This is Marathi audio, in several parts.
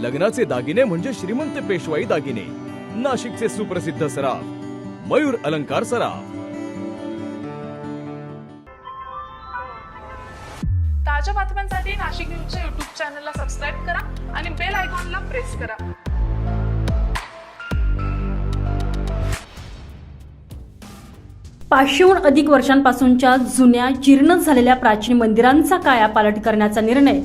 लग्नाचे दागिने म्हणजे श्रीमंत पेशवाई दागिने. नाशिकचे सुप्रसिद्ध सराफ मयूर अलंकार सराफ. ताज्या बातम्यांसाठी नाशिक न्यूजच्या युट्यूब चॅनलला सबस्क्राईब करा आणि बेल आयकॉनला प्रेस करा. पाचशेहून अधिक वर्षांपासूनच्या जुन्या जीर्ण झालेल्या प्राचीन मंदिरांचा कायापालट करण्याचा निर्णय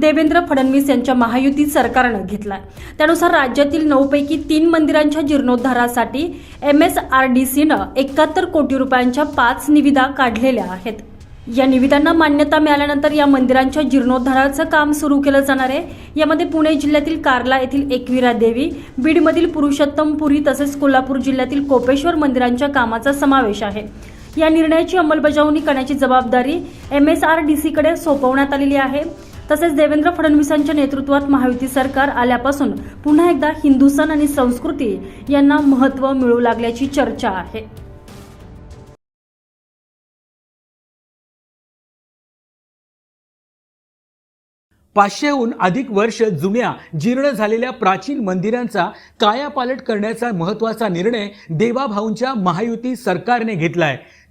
देवेंद्र फडणवीस यांच्या महायुती सरकारनं घेतला त्यानुसार राज्यातील नऊपैकी तीन मंदिरांच्या जीर्णोद्धारासाठी एम एस आर डी सीनं एकाहत्तर कोटी रुपयांच्या पाच निविदा काढलेल्या आहेत. या निविदांना मान्यता मिळाल्यानंतर या मंदिरांच्या जीर्णोद्धाराचं काम सुरू केलं जाणार आहे. यामध्ये पुणे जिल्ह्यातील कार्ला येथील एकविरा देवी बीडमधील पुरुषोत्तमपुरी तसेच कोल्हापूर जिल्ह्यातील कोपेश्वर मंदिरांच्या कामाचा समावेश आहे. या निर्णयाची अंमलबजावणी करण्याची जबाबदारी एम एस आर डी सीकडे सोपवण्यात आलेली आहे. तसेच देवेंद्र फडणवीसांच्या नेतृत्वात महायुती सरकार आल्यापासून पुन्हा एकदा हिंदू सण आणि संस्कृती यांना महत्त्व मिळू लागल्याची चर्चा आहे. पाचशेहून अधिक वर्ष जुन्या जीर्ण झालेल्या प्राचीन मंदिरांचा कायापालट करण्याचा महत्त्वाचा निर्णय देवाभाऊंच्या महायुती सरकारने घेतलाय.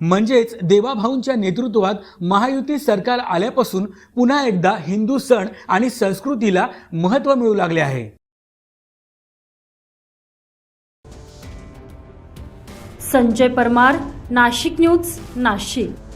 म्हणजेच देवाभाऊंच्या नेतृत्वात महायुती सरकार आल्यापासून पुन्हा एकदा हिंदू सण आणि संस्कृतीला महत्त्व मिळू लागले आहे. संजय परमार नाशिक न्यूज नाशिक.